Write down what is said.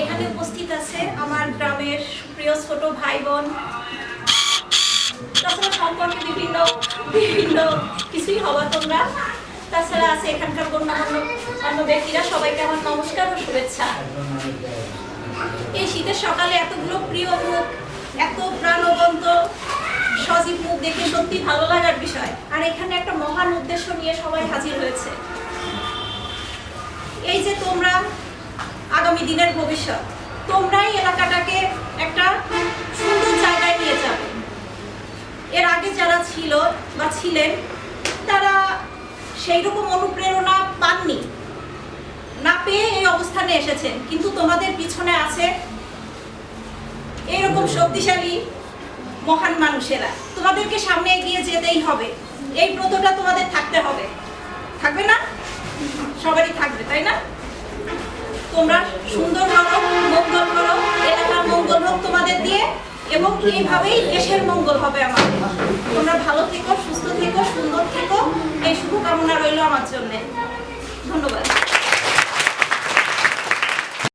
এখানে উপস্থিত আছে আমার গ্রামের প্রিয় ছোট ভাই বোন সম্পর্কে বিভিন্ন বিভিন্ন কিছুই হওয়া তোমরা। তাছাড়া আছে এখানকার গণ্যমান্য, অন্য ব্যক্তিরা সবাইকে আমার নমস্কার ও শুভেচ্ছা। এই শীতের সকালে এতগুলো প্রিয় মুখ, এত প্রাণবন্ত, সজীব মুখ দেখে সত্যি ভালো লাগার বিষয়। আর এখানে একটা মহান উদ্দেশ্য নিয়ে সবাই হাজির হয়েছে। এই যে তোমরা আগামী দিনের ভবিষ্যৎ। তোমরাই এলাকাটাকে একটা সুন্দর জায়গায় নিয়ে যাবে। এর আগে যারা ছিল বা ছিলেন, তারা সেই রকম অনুপ্রেরণা পাননি। না পেয়ে এই অবস্থানে এসেছেন। কিন্তু তোমাদের পিছনে আছে এইরকম শক্তিশালী, মহান মানুষেরা। তোমাদেরকে সামনে এগিয়ে যেতেই হবে। এই ব্রতটা তোমাদের থাকতে হবে। থাকবে না? সবারই থাকবে, তাই না? তোমরা সুন্দর করো, মঙ্গল করো, এলাকার মঙ্গল হোক তোমাদের দিয়ে, এবং এইভাবেই দেশের মঙ্গল হবে আমাদের তোমরা ভালো থেকো, সুস্থ থেকো, সুন্দর থেকো, এই শুভকামনা রইল আমার জন্যে। ধন্যবাদ।